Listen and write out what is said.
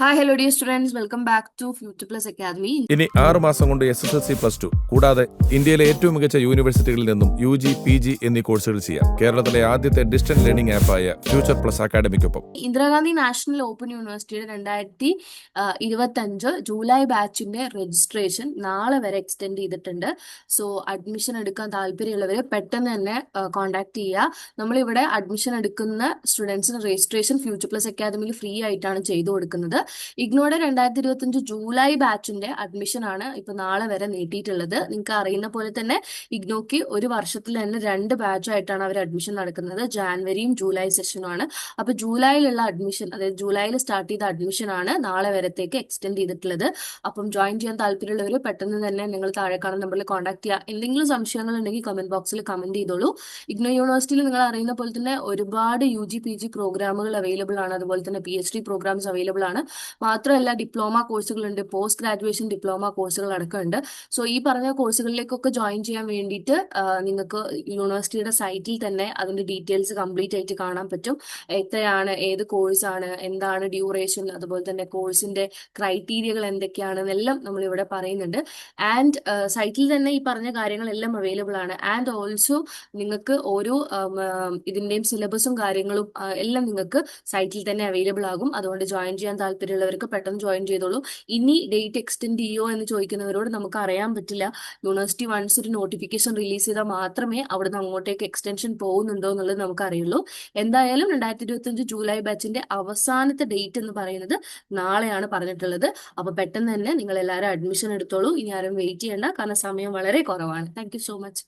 Hi hello dear students welcome back to Future Plus Academy ഇനി ആറ് മാസം കൊണ്ട് S S L C plus two കൂടാതെ ഇന്ത്യയിലെ ഏറ്റവും മികച്ച യൂണിവേഴ്സിറ്റികളിൽ നിന്നും യു ജി പി ജി എന്നീ കോഴ്സുകൾ ചെയ്യാം. കേരളത്തിലെ ആദ്യത്തെ ഡിസ്റ്റന്റ് ലേണിംഗ് ആപ്പായ future plus അക്കാഡമിക്കൊപ്പം Indira Gandhi national open യൂണിവേഴ്സിറ്റിയുടെ രണ്ടായിരത്തി ഇരുപത്തി അഞ്ച് ജൂലൈ ബാച്ചിന്റെ രജിസ്ട്രേഷൻ നാളെ വരെ എക്സ്റ്റെൻഡ് ചെയ്തിട്ടുണ്ട്. സോ അഡ്മിഷൻ എടുക്കാൻ താല്പര്യമുള്ളവർ പെട്ടെന്ന് തന്നെ കോൺടാക്ട് ചെയ്യുക. നമ്മളിവിടെ അഡ്മിഷൻ എടുക്കുന്ന സ്റ്റുഡൻസിന് രജിസ്ട്രേഷൻ ഫ്യൂച്ചർ പ്ലസ് അക്കാദമിയിൽ ഫ്രീ ആയിട്ടാണ് ചെയ്തു കൊടുക്കുന്നത്. ഇഗ്നോയുടെ രണ്ടായിരത്തി ഇരുപത്തിയഞ്ച് ജൂലൈ ബാച്ചിന്റെ അഡ്മിഷൻ ആണ് ഇപ്പൊ നാളെ വരെ നീട്ടിയിട്ടുള്ളത്. നിങ്ങൾക്ക് അറിയുന്ന പോലെ തന്നെ ഇഗ്നോക്ക് ഒരു വർഷത്തിൽ തന്നെ രണ്ട് ബാച്ചായിട്ടാണ് അവർ അഡ്മിഷൻ നടക്കുന്നത്. ജാനുവരിയും ജൂലൈ സെഷനും ആണ്. അപ്പൊ ജൂലൈയിലുള്ള അഡ്മിഷൻ അതായത് ജൂലൈയിൽ സ്റ്റാർട്ട് ചെയ്ത അഡ്മിഷൻ ആണ് നാളെ വരത്തേക്ക് എക്സ്റ്റെൻഡ് ചെയ്തിട്ടുള്ളത്. അപ്പം ജോയിൻ ചെയ്യാൻ താല്പര്യമുള്ളവർ പെട്ടെന്ന് തന്നെ നിങ്ങൾ താഴെ കാണുന്ന നമ്പറിൽ കോൺടാക്ട് ചെയ്യുക എന്തെങ്കിലും സംശയങ്ങൾ ഉണ്ടെങ്കിൽ കമന്റ് ബോക്സിൽ കമന്റ് ചെയ്തോളൂ. ഇഗ്നോ യൂണിവേഴ്സിറ്റിയിൽ നിങ്ങൾ അറിയുന്ന പോലെ തന്നെ ഒരുപാട് യു ജി പി ജി പ്രോഗ്രാമുകൾ അവൈലബിൾ ആണ്. അതുപോലെ തന്നെ P H D programs available ആണ്. മാത്രമല്ല ഡിപ്ലോമ കോഴ്സുകളുണ്ട് പോസ്റ്റ് ഗ്രാജുവേഷൻ ഡിപ്ലോമ കോഴ്സുകൾ അടക്കമുണ്ട്. സോ ഈ പറഞ്ഞ കോഴ്സുകളിലേക്കൊക്കെ ജോയിൻ ചെയ്യാൻ വേണ്ടിയിട്ട് നിങ്ങൾക്ക് യൂണിവേഴ്സിറ്റിയുടെ സൈറ്റിൽ തന്നെ അതിന്റെ ഡീറ്റെയിൽസ് കംപ്ലീറ്റ് ആയിട്ട് കാണാൻ പറ്റും. എത്രയാണ് ഏത് കോഴ്സാണ് എന്താണ് ഡ്യൂറേഷൻ അതുപോലെ തന്നെ കോഴ്സിന്റെ ക്രൈറ്റീരിയകൾ എന്തൊക്കെയാണെന്നെല്ലാം നമ്മൾ ഇവിടെ പറയുന്നുണ്ട്. ആൻഡ് സൈറ്റിൽ തന്നെ ഈ പറഞ്ഞ കാര്യങ്ങളെല്ലാം അവൈലബിൾ ആണ്. ആൻഡ് ഓൾസോ നിങ്ങൾക്ക് ഓരോ ഇതിന്റെയും സിലബസും കാര്യങ്ങളും എല്ലാം നിങ്ങൾക്ക് സൈറ്റിൽ തന്നെ അവൈലബിൾ ആകും. അതുകൊണ്ട് ജോയിൻ ചെയ്യാൻ താല്പര്യമുള്ളവർക്ക് പെട്ടെന്ന് ജോയിൻ ചെയ്തോളൂ. ഇനി ഡേറ്റ് എക്സ്റ്റെൻഡ് ചെയ്യോ എന്ന് ചോദിക്കുന്നവരോട് നമുക്ക് അറിയാൻ പറ്റില്ല. യൂണിവേഴ്സിറ്റി വൺസ് ഒരു നോട്ടിഫിക്കേഷൻ റിലീസ് ചെയ്താൽ മാത്രമേ അവിടുന്ന് അങ്ങോട്ടേക്ക് എക്സ്റ്റൻഷൻ പോകുന്നുണ്ടോ എന്നുള്ളത് നമുക്ക് അറിയുള്ളൂ എന്തായാലും രണ്ടായിരത്തി ഇരുപത്തി അഞ്ച് ജൂലൈ ബാച്ചിന്റെ അവസാനത്തെ ഡേറ്റ് എന്ന് പറയുന്നത് നാളെയാണ് പറഞ്ഞിട്ടുള്ളത്. അപ്പൊ പെട്ടെന്ന് തന്നെ നിങ്ങൾ എല്ലാവരും അഡ്മിഷൻ എടുത്തോളൂ. ഇനി ആരും വെയിറ്റ് ചെയ്യേണ്ട. കാരണം സമയം വളരെ കുറവാണ്. Thank so much